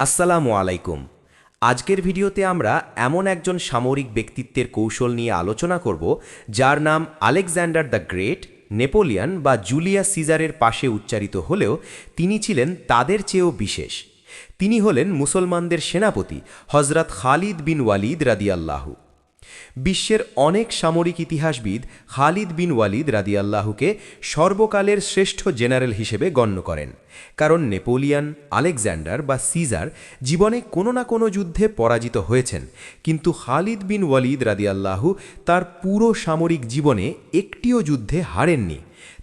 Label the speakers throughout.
Speaker 1: আসসালামু আলাইকুম। আজকের ভিডিওতে আমরা এমন একজন সামরিক ব্যক্তিত্বের কৌশল নিয়ে আলোচনা করব, যার নাম আলেকজান্ডার দ্য গ্রেট, নেপোলিয়ান বা জুলিয়া সিজারের পাশে উচ্চারিত হলেও তিনি ছিলেন তাদের চেয়েও বিশেষ। তিনি হলেন মুসলমানদের সেনাপতি হজরত খালিদ বিন ওয়ালিদ রাদিয়াল্লাহু। বিশ্বের অনেক সামরিক ইতিহাসবিদ খালিদ বিন ওয়ালিদ রাদিয়াল্লাহুকে সর্বকালের শ্রেষ্ঠ জেনারেল হিসেবে গণ্য করেন, কারণ নেপোলিয়ান, আলেকজান্ডার বা সিজার জীবনে কোনো না কোনো যুদ্ধে পরাজিত হয়েছেন, কিন্তু খালিদ বিন ওয়ালিদ রাদিয়াল্লাহু তার পুরো সামরিক জীবনে একটিও যুদ্ধে হারেননি।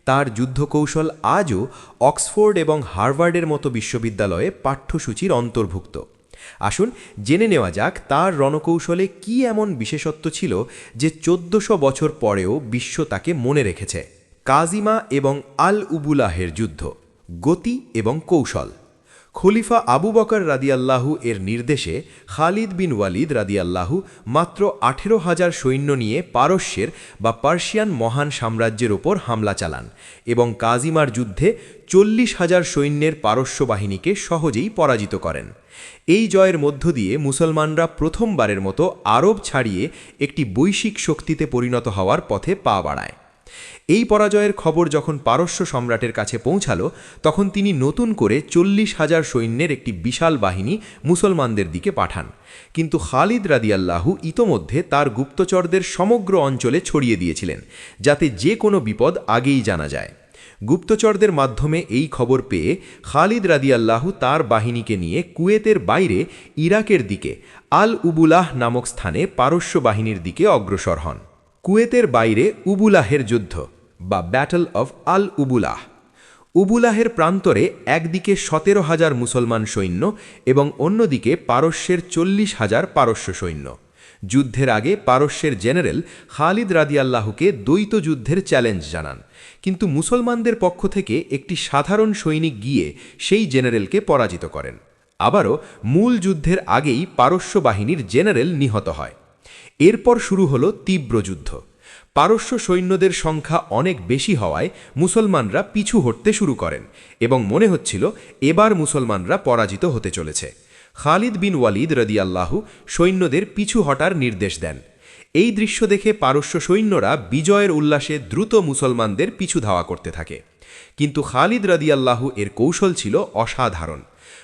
Speaker 1: তার যুদ্ধকৌশল আজও অক্সফোর্ড এবং হার্ভার্ডের মতো বিশ্ববিদ্যালয়ে পাঠ্যসূচির অন্তর্ভুক্ত। আসুন জেনে নেওয়া যাক তার রণকৌশলে কি এমন বিশেষত্ব ছিল যে চোদ্দশো বছর পরেও বিশ্ব তাকে মনে রেখেছে। কাজিমা এবং আল উবুলাহের যুদ্ধ, গতি এবং কৌশল। খলিফা আবু বকর রাদিয়াল্লাহু এর নির্দেশে খালিদ বিন ওয়ালিদ রাদিয়াল্লাহু মাত্র আঠেরো হাজার সৈন্য নিয়ে পারস্যের বা পার্সিয়ান মহান সাম্রাজ্যের ওপর হামলা চালান এবং কাজিমার যুদ্ধে চল্লিশ হাজার সৈন্যের পারস্য বাহিনীকে সহজেই পরাজিত করেন। এই জয়ের মধ্য দিয়ে মুসলমানরা প্রথমবারের মতো আরব ছাড়িয়ে একটি বৈশ্বিক শক্তিতে পরিণত হওয়ার পথে পা বাড়ায়। এই পরাজয়ের খবর যখন পারস্য সম্রাটের কাছে পৌঁছালো, তখন তিনি নতুন করে চল্লিশ হাজার সৈন্যের একটি বিশাল বাহিনী মুসলমানদের দিকে পাঠান। কিন্তু খালিদ রাদিয়াল্লাহু ইতোমধ্যে তার গুপ্তচরদের সমগ্র অঞ্চলে ছড়িয়ে দিয়েছিলেন, যাতে যে কোনো বিপদ আগেই জানা যায়। গুপ্তচরদের মাধ্যমে এই খবর পেয়ে খালিদ রাদিয়াল্লাহু তার বাহিনীকে নিয়ে কুয়েতের বাইরে ইরাকের দিকে আল উবুলাহ নামক স্থানে পারস্য বাহিনীর দিকে অগ্রসর হন। কুয়েতের বাইরে উবুলাহের যুদ্ধ বা ব্যাটল অফ আল উবুলাহ। উবুলাহের প্রান্তরে একদিকে সতেরো হাজার মুসলমান সৈন্য এবং অন্যদিকে পারস্যের চল্লিশ হাজার পারস্য সৈন্য। যুদ্ধের আগে পারস্যের জেনারেল খালিদ রাদিয়াল্লাহুকে দ্বৈত যুদ্ধের চ্যালেঞ্জ জানান। কিন্তু মুসলমানদের পক্ষ থেকে একটি সাধারণ সৈনিক গিয়ে সেই জেনারেলকে পরাজিত করেন। আবারও মূল যুদ্ধের আগেই পারস্য বাহিনীর জেনারেল নিহত হয়। এরপর শুরু হলো তীব্র যুদ্ধ। পারস্য সৈন্যদের সংখ্যা অনেক বেশি হওয়ায় মুসলমানরা পিছু হটতে শুরু করেন এবং মনে হচ্ছিল এবার মুসলমানরা পরাজিত হতে চলেছে। খালিদ বিন ওয়ালিদ রদিয়াল্লাহু সৈন্যদের পিছু হটার নির্দেশ দেন। এই দৃশ্য দেখে পারস্য সৈন্যরা বিজয়ের উল্লাসে দ্রুত মুসলমানদের পিছু ধাওয়া করতে থাকে। কিন্তু খালিদ রদিয়াল্লাহু এর কৌশল ছিল অসাধারণ।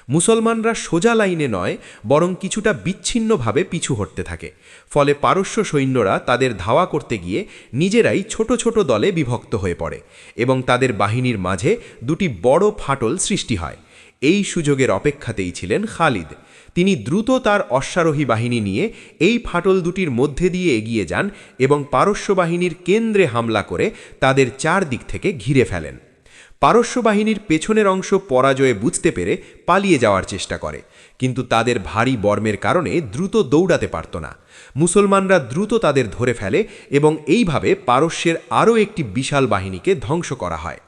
Speaker 1: মুসলমানরা সোজা লাইনে নয়, বরং কিছুটা বিচ্ছিন্নভাবে পিছু হটতে থাকে। ফলে পারস্য সৈন্যরা তাদের ধাওয়া করতে গিয়ে নিজেরাই ছোট ছোট দলে বিভক্ত হয়ে পড়ে এবং তাদের বাহিনীর মাঝে দুটি বড় ফাটল সৃষ্টি হয়। এই সুযোগের অপেক্ষাতেই ছিলেন খালিদ। তিনি দ্রুত তার অশ্বারোহী বাহিনী নিয়ে এই ফাটল দুটির মধ্যে দিয়ে এগিয়ে যান এবং পারস্য বাহিনীর কেন্দ্রে হামলা করে তাদের চারদিক থেকে ঘিরে ফেলেন। পারস্য বাহিনীর পেছনের অংশ পরাজয়ে বুঝতে পেরে পালিয়ে যাওয়ার চেষ্টা করে, কিন্তু তাদের ভারী বর্মের কারণে দ্রুত দৌড়াতে পারত না। মুসলমানরা দ্রুত তাদের ধরে ফেলে এবং এইভাবে পারস্যের আরও একটি বিশাল বাহিনীকে ধ্বংস করা হয়।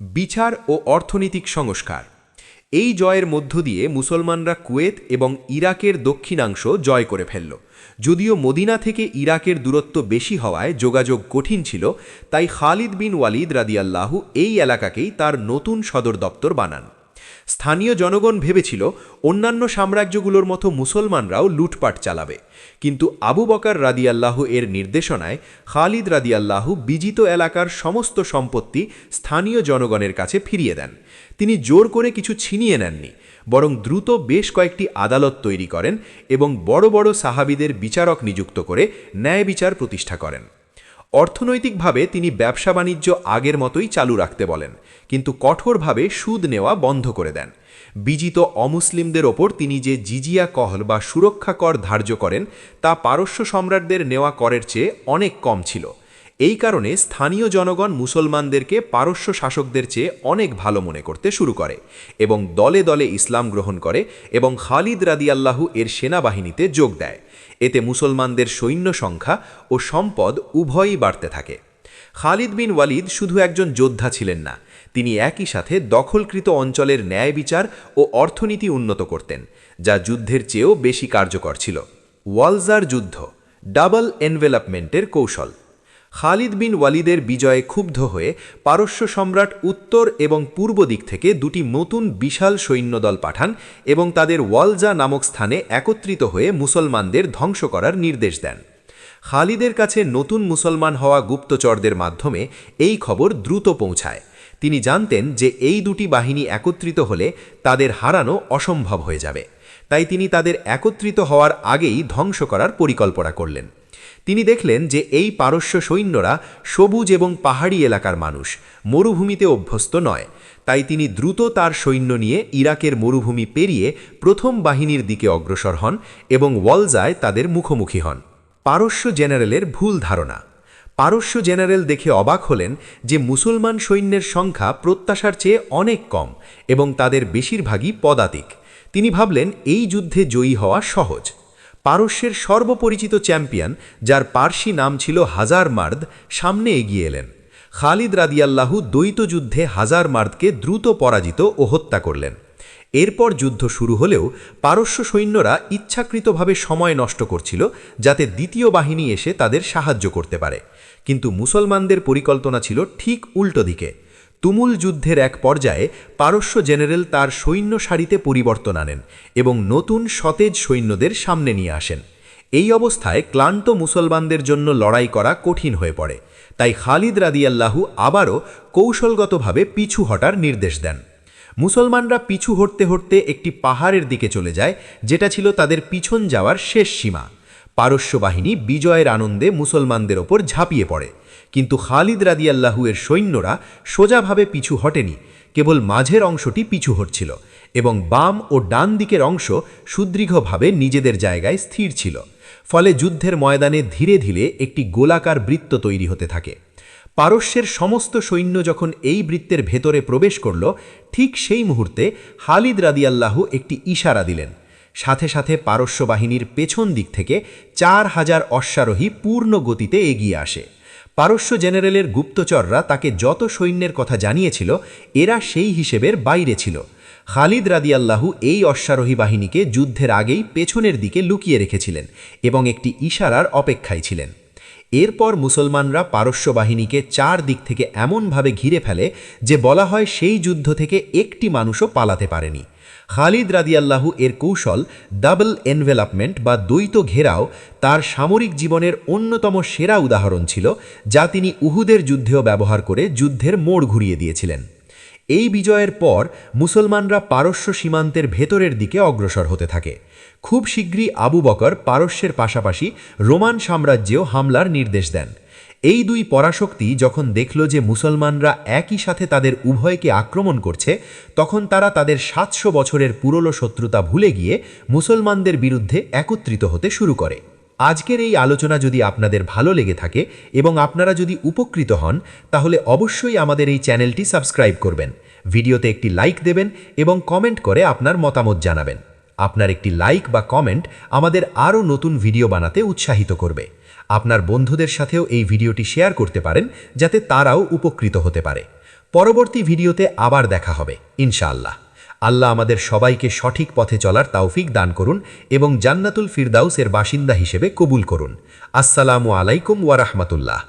Speaker 1: বিচার ও অর্থনৈতিক সংস্কার এই জয়ের মধ্য দিয়ে মুসলমানরা কুয়েত এবং ইরাকের দক্ষিণাংশ জয় করে ফেলল। যদিও মদিনা থেকে ইরাকের দূরত্ব বেশি হওয়ায় যোগাযোগ কঠিন ছিল, তাই খালিদ বিন ওয়ালিদ রাদিয়াল্লাহু এই এলাকাকেই তার নতুন সদর দপ্তর বানান। স্থানীয় জনগণ ভেবেছিল অন্যান্য সাম্রাজ্যগুলোর মতো মুসলমানরাও লুটপাট চালাবে। কিন্তু আবু বকার রাদিয়াল্লাহু এর নির্দেশনায় খালিদ রাদিয়াল্লাহু বিজিত এলাকার সমস্ত সম্পত্তি স্থানীয় জনগণের কাছে ফিরিয়ে দেন। তিনি জোর করে কিছু ছিনিয়ে নেননি, বরং দ্রুত বেশ কয়েকটি আদালত তৈরি করেন এবং বড় বড় সাহাবিদের বিচারক নিযুক্ত করে ন্যায় বিচার প্রতিষ্ঠা করেন। অর্থনৈতিকভাবে তিনি ব্যবসা বাণিজ্য আগের মতোই চালু রাখতে বলেন, কিন্তু কঠোরভাবে সুদ নেওয়া বন্ধ করে দেন। বিজিত অমুসলিমদের ওপর তিনি যে জিজিয়া কহল বা সুরক্ষা কর ধার্য করেন, তা পারস্য সম্রাটদের নেওয়া করের চেয়ে অনেক কম ছিল। এই কারণে স্থানীয় জনগণ মুসলমানদেরকে পারস্য শাসকদের চেয়ে অনেক ভালো মনে করতে শুরু করে এবং দলে দলে ইসলাম গ্রহণ করে এবং খালিদ রাদিয়াল্লাহু এর সেনাবাহিনীতে যোগ দেয়। এতে মুসলমানদের সৈন্য সংখ্যা ও সম্পদ উভয়ই বাড়তে থাকে। খালিদ বিন ওয়ালিদ শুধু একজন যোদ্ধা ছিলেন না, তিনি একই সাথে দখলকৃত অঞ্চলের ন্যায় বিচার ও অর্থনীতি উন্নত করতেন, যা যুদ্ধের চেয়েও বেশি কার্যকর ছিল। ওয়ালজার যুদ্ধ, ডাবল এনভেলপমেন্টের কৌশল।
Speaker 2: খালিদ বিন ওয়ালিদের বিজয়ে ক্ষুব্ধ হয়ে পারস্য সম্রাট উত্তর এবং পূর্ব দিক থেকে দুটি নতুন বিশাল সৈন্যদল পাঠান এবং তাদের ওয়ালজা নামক স্থানে একত্রিত হয়ে মুসলমানদের ধ্বংস করার নির্দেশ দেন। খালিদের কাছে নতুন মুসলমান হওয়া গুপ্তচরদের মাধ্যমে এই খবর দ্রুত পৌঁছায়। তিনি জানতেন যে এই দুটি বাহিনী একত্রিত হলে তাদের হারানো অসম্ভব হয়ে যাবে। তাই তিনি তাদের একত্রিত হওয়ার আগেই ধ্বংস করার পরিকল্পনা করলেন। তিনি দেখলেন যে এই পারস্য সৈন্যরা সবুজ এবং পাহাড়ি এলাকার মানুষ, মরুভূমিতে অভ্যস্ত নয়। তাই তিনি দ্রুত তার সৈন্য নিয়ে ইরাকের মরুভূমি পেরিয়ে প্রথম বাহিনীর দিকে অগ্রসর হন এবং ওয়ালজায় তাদের মুখোমুখি হন। পারস্য জেনারেলের ভুল ধারণা। পারস্য জেনারেল দেখে অবাক হলেন যে মুসলমান সৈন্যের সংখ্যা প্রত্যাশার চেয়ে অনেক কম এবং তাদের বেশিরভাগই পদাতিক। তিনি ভাবলেন, এই যুদ্ধে জয়ী হওয়া সহজ। পারস্যের সর্বপরিচিত চ্যাম্পিয়ন, যার পার্সি নাম ছিল হাজার মার্দ, সামনে এগিয়ে এলেন। খালিদ রাদিয়াল্লাহু দ্বৈত যুদ্ধে হাজার মার্দকে দ্রুত পরাজিত ও হত্যা করলেন। এরপর যুদ্ধ শুরু হলেও পারস্য সৈন্যরা ইচ্ছাকৃতভাবে সময় নষ্ট করছিল, যাতে দ্বিতীয় বাহিনী এসে তাদের সাহায্য করতে পারে। কিন্তু মুসলমানদের পরিকল্পনা ছিল ঠিক উল্টো দিকে। তুমুল যুদ্ধের এক পর্যায়ে পারস্য জেনারেল তার সৈন্য সারিতে পরিবর্তন আনেন এবং নতুন সতেজ সৈন্যদের সামনে নিয়ে আসেন। এই অবস্থায় ক্লান্ত মুসলমানদের জন্য লড়াই করা কঠিন হয়ে পড়ে। তাই খালিদ রাদিয়াল্লাহু আবারও কৌশলগতভাবে পিছু হটার নির্দেশ দেন। মুসলমানরা পিছু হটতে হটতে একটি পাহাড়ের দিকে চলে যায়, যেটা ছিল তাদের পিছন যাওয়ার শেষ সীমা। পারস্য বাহিনী বিজয়ের আনন্দে মুসলমানদের ওপর ঝাঁপিয়ে পড়ে। কিন্তু খালিদ রাদিয়াল্লাহু এর সৈন্যরা সোজাভাবে পিছু হটেনি, কেবল মাঝের অংশটি পিছু হটছিল এবং বাম ও ডান দিকের অংশ সুদৃঢ়ভাবে নিজেদের জায়গায় স্থির ছিল, ফলে যুদ্ধের ময়দানে ধীরে ধীরে একটি গোলাকার বৃত্ত তৈরি হতে থাকে। পারস্যের সমস্ত সৈন্য যখন এই বৃত্তের ভেতরে প্রবেশ করল, ঠিক সেই মুহূর্তে হালিদ রাদিয়াল্লাহু একটি ইশারা দিলেন। সাথে সাথে পারস্য বাহিনীর পেছন দিক থেকে চার হাজার অশ্বারোহী পূর্ণ গতিতে এগিয়ে আসে। পারস্য জেনারেলের গুপ্তচররা তাকে যত সৈন্যের কথা জানিয়েছিল, এরা সেই হিসেবের বাইরে ছিল। খালিদ রাদিয়াল্লাহু এই অশ্বারোহী বাহিনীকে যুদ্ধের আগেই পেছনের দিকে লুকিয়ে রেখেছিলেন এবং একটি ইশারার অপেক্ষায় ছিলেন। এরপর মুসলমানরা পারস্য বাহিনীকে চার দিক থেকে এমনভাবে ঘিরে ফেলে যে বলা হয় সেই যুদ্ধ থেকে একটি মানুষও পালাতে পারেনি। খালিদ রাদিয়াল্লাহু এর কৌশল ডাবল এনভেলপমেন্ট বা দ্বৈত ঘেরাও তার সামরিক জীবনের অন্যতম সেরা উদাহরণ ছিল, যা তিনি উহুদের যুদ্ধেও ব্যবহার করে যুদ্ধের মোড় ঘুরিয়ে দিয়েছিলেন। এই বিজয়ের পর মুসলমানরা পারস্য সীমান্তের ভেতরের দিকে অগ্রসর হতে থাকে। খুব শীঘ্রই আবু বকর পারস্যের পাশাপাশি রোমান সাম্রাজ্যেও হামলার নির্দেশ দেন। এই দুই পরাশক্তি যখন দেখল যে মুসলমানরা একই সাথে তাদের উভয়কে আক্রমণ করছে, তখন তারা তাদের সাতশো বছরের পুরনো শত্রুতা ভুলে গিয়ে মুসলমানদের বিরুদ্ধে একত্রিত হতে শুরু করে। আজকের এই আলোচনা যদি আপনাদের ভালো লেগে থাকে এবং আপনারা যদি উপকৃত হন, তাহলে অবশ্যই আমাদের এই চ্যানেলটি সাবস্ক্রাইব করবেন, ভিডিওতে একটি লাইক দেবেন এবং কমেন্ট করে আপনার মতামত জানাবেন। আপনার একটি লাইক বা কমেন্ট আমাদের আরও নতুন ভিডিও বানাতে উৎসাহিত করবে। আপনার বন্ধুদের সাথেও এই ভিডিওটি শেয়ার করতে পারেন, যাতে তারাও উপকৃত হতে পারে। পরবর্তী ভিডিওতে আবার দেখা হবে, ইনশাআল্লাহ। আল্লাহ আমাদের সবাইকে সঠিক পথে চলার তাওফিক দান করুন এবং জান্নাতুল ফিরদাউসের বাসিন্দা হিসেবে কবুল করুন। আসসালামু আলাইকুম ওয়ারাহমাতুল্লাহ